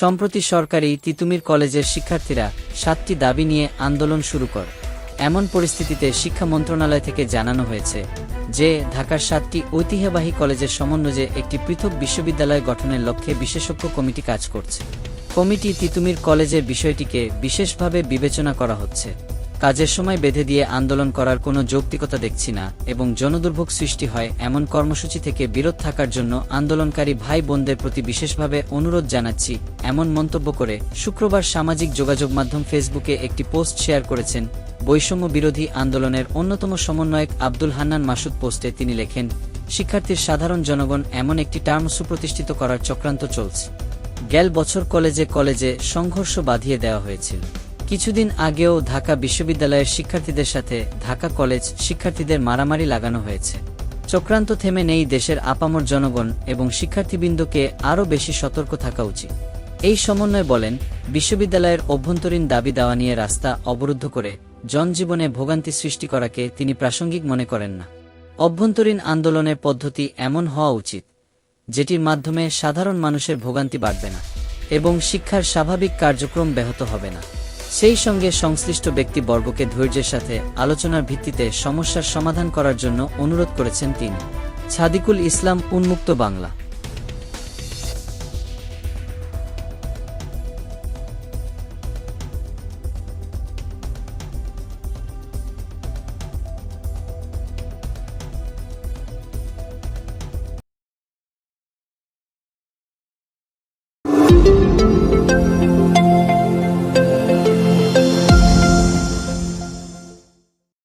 সম্প্রতি সরকারি তিতুমির কলেজের শিক্ষার্থীরা সাতটি দাবি নিয়ে আন্দোলন শুরু কর। এমন পরিস্থিতিতে শিক্ষা মন্ত্রণালয় থেকে জানানো হয়েছে যে, ঢাকার সাতটি ঐতিহ্যবাহী কলেজের সমন্বয়ে একটি পৃথক বিশ্ববিদ্যালয় গঠনের লক্ষ্যে বিশেষজ্ঞ কমিটি কাজ করছে। কমিটি তিতুমির কলেজের বিষয়টিকে বিশেষভাবে বিবেচনা করা হচ্ছে। কাজের সময় বেঁধে দিয়ে আন্দোলন করার কোনো যৌক্তিকতা দেখছি না, এবং জনদুর্ভোগ সৃষ্টি হয় এমন কর্মসূচি থেকে বিরত থাকার জন্য আন্দোলনকারী ভাই বোনদের প্রতি বিশেষভাবে অনুরোধ জানাচ্ছি, এমন মন্তব্য করে শুক্রবার সামাজিক যোগাযোগ মাধ্যম ফেসবুকে একটি পোস্ট শেয়ার করেছেন। বৈষম্য বিরোধী আন্দোলনের অন্যতম সমন্বয়ক আব্দুল হান্নান মাসুদ পোস্টে তিনি লেখেন, শিক্ষার্থীর সাধারণ জনগণ এমন একটি টার্ম সুপ্রতিষ্ঠিত করার চক্রান্ত চলছে। গেল বছর কলেজে কলেজে সংঘর্ষ বাঁধিয়ে দেওয়া হয়েছিল। কিছুদিন আগেও ঢাকা বিশ্ববিদ্যালয়ের শিক্ষার্থীদের সাথে ঢাকা কলেজ শিক্ষার্থীদের মারামারি লাগানো হয়েছে। চক্রান্ত থেমে নেই দেশের আপামর জনগণ এবং শিক্ষার্থীবৃন্দকে আরও বেশি সতর্ক থাকা উচিত। এই সমন্বয় বলেন, বিশ্ববিদ্যালয়ের অভ্যন্তরীণ দাবি দেওয়া নিয়ে রাস্তা অবরুদ্ধ করে জনজীবনে ভোগান্তি সৃষ্টি করাকে তিনি প্রাসঙ্গিক মনে করেন না। অভ্যন্তরীণ আন্দোলনের পদ্ধতি এমন হওয়া উচিত, যেটির মাধ্যমে সাধারণ মানুষের ভোগান্তি বাড়বে না এবং শিক্ষার স্বাভাবিক কার্যক্রম ব্যাহত হবে না। সেই সঙ্গে সংশ্লিষ্ট ব্যক্তিবর্গকে ধৈর্যের সাথে আলোচনার ভিত্তিতে সমস্যার সমাধান করার জন্য অনুরোধ করেছেন তিনি। ছাদিকুল ইসলাম, উন্মুক্ত বাংলা।